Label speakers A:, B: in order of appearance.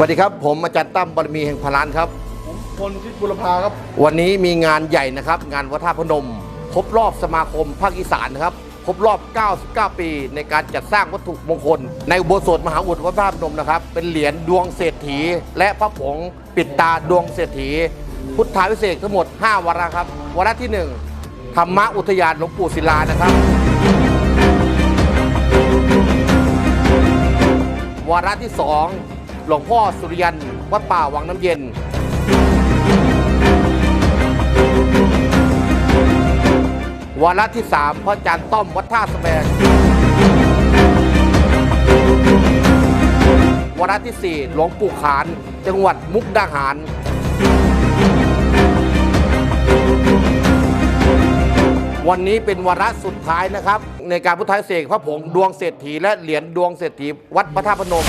A: สวัสดีครับ ผมอาจารย์ตั้มบารมีแห่งพลานครับ
B: ผมพลทิศบุรพาครับ
A: วันนี้มีงานใหญ่นะครับ งานวัฒนพนม ครบรอบสมาคมภาคอีสานนะครับ ครบรอบ 99 ปี ในการจัดสร้างวัตถุมงคล ในอุโบสถมหาอุดวัดพระพนมนะครับ เป็นเหรียญดวงเศรษฐี และพระผงปิดตาดวงเศรษฐี พุทธาพิเศษกทั้งหมด 5 วาระครับ วาระที่ 1 ธรรมอุทยานหลวงปู่ศิลานะครับ วาระที่ 2 หลวงพ่อสุริยัน วัดป่าวังน้ำเย็น วาระที่ 3 พระอาจารย์ต้อมวัดท่าสแบงวาระที่ 4 หลวงปู่ขาน จังหวัดมุกดาหาร วันนี้เป็นวาระสุดท้ายนะครับ ในการพุทธาพิเศษกพระผงดวงเศรษฐีและเหรียญดวงเศรษฐีวัดพระธาตุพนม